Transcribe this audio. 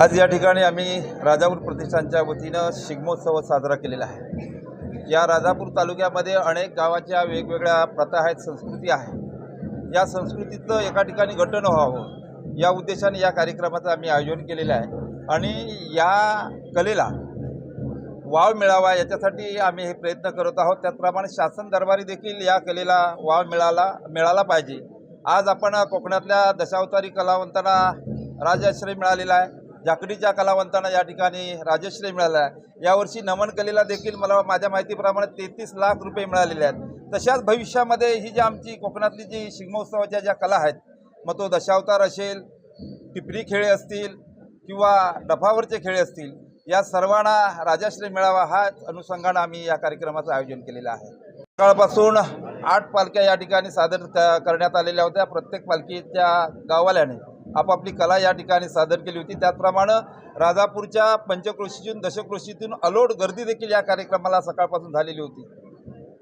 आज या ठिकाणी आम्ही राजापूर प्रतिष्ठानच्या वतीनं शिगमोत्सव साजरा केलेला आहे. या राजापूर तालुक्यामध्ये अनेक गावाच्या वेगवेगळ्या प्रथा आहेत संस्कृती आहे. या संस्कृतीचं एका ठिकाणी घटन व्हावं या उद्देशाने या कार्यक्रमाचं आम्ही आयोजन केलेलं आहे. आणि या कलेला वाव मिळावा याच्यासाठी आम्ही हे प्रयत्न करत आहोत. त्याचप्रमाणे शासन दरबारी देखील या कलेला वाव मिळाला मिळाला पाहिजे. आज आपण कोकणातल्या दशावतारी कलावंतांना राजश्रय मिळालेला आहे. जाकडीच्या कलावंतांना या ठिकाणी राजश्रय मिळाला आहे. यावर्षी नमन कलेला देखील मला माझ्या माहितीप्रमाणे तेहतीस लाख रुपये मिळालेले आहेत. तशाच भविष्यामध्ये ही जी आमची कोकणातली जी शिगमोत्सवाच्या ज्या कला आहेत मग तो दशावतार असेल टिपरी खेळे असतील किंवा डफावरचे खेळ असतील या सर्वांना राजाश्रय मिळावा हा अनुषंगानं आम्ही या कार्यक्रमाचं आयोजन केलेलं आहे. सकाळपासून आठ पालख्या या ठिकाणी सादर करण्यात आलेल्या होत्या. प्रत्येक पालखीच्या गाववाल्याने आपापली कला या ठिकाणी सादर केली होती. त्याचप्रमाणे राजापूरच्या पंचक्रोशीतून दशक्रोशीतून अलोट गर्दी देखील या कार्यक्रमाला सकाळपासून झालेली होती.